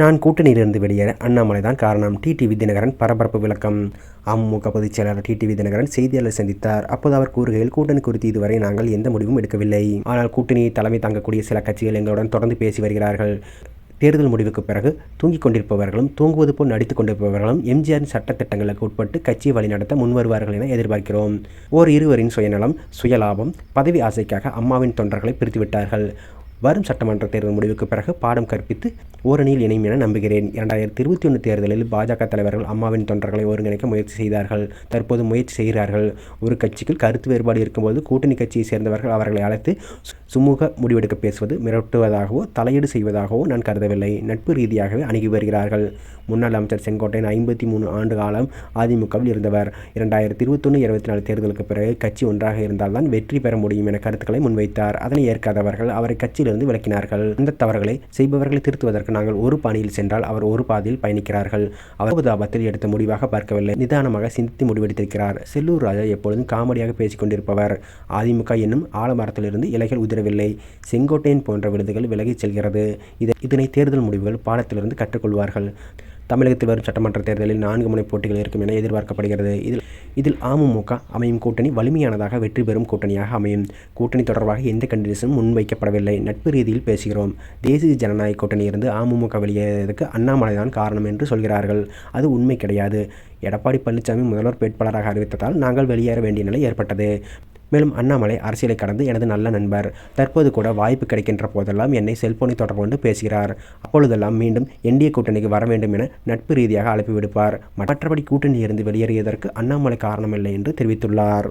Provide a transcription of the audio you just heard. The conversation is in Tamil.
நான் கூட்டணியிலிருந்து வெளியேற அண்ணாமலை தான் காரணம். டிடிவி தினகரன் பரபரப்பு விளக்கம். அமமுக பொதுச் செயலாளர் டிடிவி தினகரன் செய்தியாளர் சந்தித்தார். அப்போது அவர் கூறுகையில் கூட்டணி குறித்து இதுவரை நாங்கள் எந்த முடிவும் எடுக்கவில்லை. ஆனால் கூட்டணியை தலைமை தாங்கக்கூடிய சில கட்சிகள் எங்களுடன் தொடர்ந்து பேசி வருகிறார்கள். தேர்தல் முடிவுக்கு பிறகு தூங்கிக் கொண்டிருப்பவர்களும் தூங்குவது போல் நடித்துக் கொண்டிருப்பவர்களும் எம்ஜிஆரின் சட்டத்திட்டங்களுக்கு உட்பட்டு கட்சியை வழிநடத்த முன்வருவார்கள் என எதிர்பார்க்கிறோம். ஓர் இருவரின் சுயநலம் சுயலாபம் பதவி ஆசைக்காக அம்மாவின் தொண்டர்களை பிரித்துவிட்டார்கள். வரும் சட்டமன்ற தேர்தல் முடிவுக்கு பிறகு பாடம் கற்பித்து ஓரணியில் இணையும் என நம்புகிறேன். இரண்டாயிரத்தி இருபத்தி ஒன்று தேர்தலில் பாஜக தலைவர்கள் அம்மாவின் தொண்டர்களை ஒருங்கிணைக்க முயற்சி செய்தார்கள். தற்போது முயற்சி செய்கிறார்கள். ஒரு கட்சிக்கு கருத்து வேறுபாடு இருக்கும்போது கூட்டணி கட்சியை சேர்ந்தவர்கள் அவர்களை அழைத்து சுமூக முடிவெடுக்க பேசுவது மிரட்டுவதாகவோ தலையீடு செய்வதாகவோ நான் கருதவில்லை. நட்பு ரீதியாகவே அணுகி வருகிறார்கள். முன்னாள் அமைச்சர் செங்கோட்டையன் ஐம்பத்தி மூணு ஆண்டு காலம் அதிமுகவில் இருந்தவர். இரண்டாயிரத்தி இருபத்தொன்று இருபத்தி நாலு தேர்தலுக்கு பிறகு கட்சி ஒன்றாக இருந்தால்தான் வெற்றி பெற முடியும் என கருத்துக்களை முன்வைத்தார். அதனை ஏற்காதவர்கள் அவரை கட்சியிலிருந்து விலக்கினார்கள். இந்த தவறுகளை செய்பவர்களை திருத்துவதற்கு நாங்கள் ஒரு பாணியில் சென்றால் அவர் ஒரு பாதையில் பயணிக்கிறார்கள். அவர் தாபத்தில் எடுத்த முடிவாக பார்க்கவில்லை. நிதானமாக சிந்தித்து முடிவெடுத்திருக்கிறார். செல்லூர் ராஜா எப்பொழுதும் காமெடியாக பேசிக் கொண்டிருப்பவர் அதிமுக என்னும் ஆலமரத்திலிருந்து இலைகள் உதிரவில்லை செங்கோட்டையன் போன்ற விருதுகள் விலகிச் செல்கிறது. இதை இதனை தேர்தல் முடிவுகள் பாடத்திலிருந்து கற்றுக்கொள்வார்கள். தமிழகத்தில் வரும் சட்டமன்ற தேர்தலில் நான்கு முனை போட்டிகள் இருக்கும் என எதிர்பார்க்கப்படுகிறது. இதில் இதில் அமமுக அமையும் கூட்டணி வலிமையானதாக வெற்றி பெறும் கூட்டணியாக அமையும். கூட்டணி தொடர்பாக எந்த கண்டிஷனும் முன்வைக்கப்படவில்லை. நட்பு ரீதியில் பேசுகிறோம். தேசிய ஜனநாயக கூட்டணியிலிருந்து அமமுக வெளியேறதுக்கு அண்ணாமலை தான் காரணம் என்று சொல்கிறார்கள். அது உண்மை கிடையாது. எடப்பாடி பழனிசாமி முதல்வர் வேட்பாளராக அறிவித்ததால் நாங்கள் வெளியேற வேண்டிய நிலை ஏற்பட்டது. மேலும் அண்ணாமலை அரசியலை கடந்து எனது நல்ல நண்பர். தற்போது கூட வாய்ப்பு கிடைக்கின்ற போதெல்லாம் என்னை செல்போனை தொடர்பு கொண்டு பேசுகிறார். அப்பொழுதெல்லாம் மீண்டும் என்டிஏ கூட்டணிக்கு வர வேண்டும் என நட்பு ரீதியாக அழைப்பு விடுப்பார். மற்றபடி கூட்டணியிலிருந்து வெளியேறியதற்கு அண்ணாமலை காரணமில்லை என்று தெரிவித்துள்ளார்.